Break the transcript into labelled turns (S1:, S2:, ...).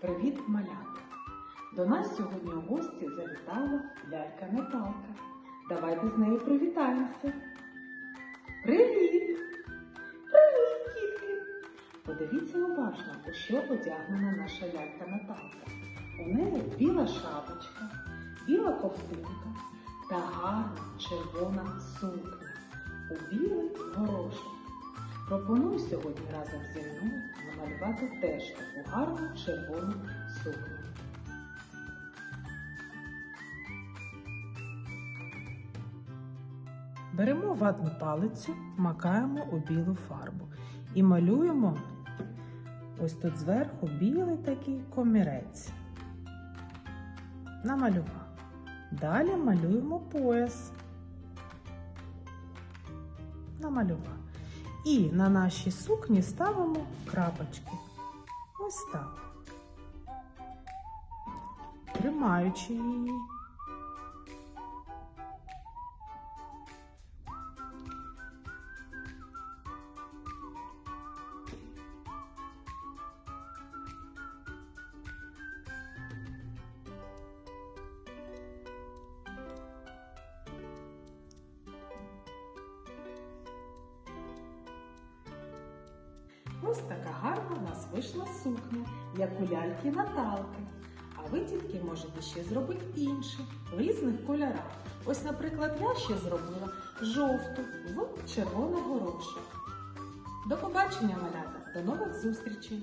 S1: Привіт, малята! До нас сьогодні у гості завітала лялька Наталка. Давайте з нею привітаємося. Привіт! Привіт, дітки! Подивіться уважно, у що одягнена наша лялька Наталка. У неї біла шапочка, біла ковтинка та гарна червона сукня у білий горошок. Пропоную сьогодні разом зі мною намалювати теж таку гарну червону сукню. Беремо ватну палицю, макаємо у білу фарбу і малюємо ось тут зверху білий такий комірець. Намалював. Далі малюємо пояс. Намалював. І на нашій сукні ставимо крапочки. Ось так. Тримаючи її. Ось така гарна у нас вийшла сукня, як у ляльки Наталки. А ви, дітки, можете ще зробити інше в різних кольорах. Ось, наприклад, я ще зробила жовту в червоний горошок. До побачення, малята! До нових зустрічей!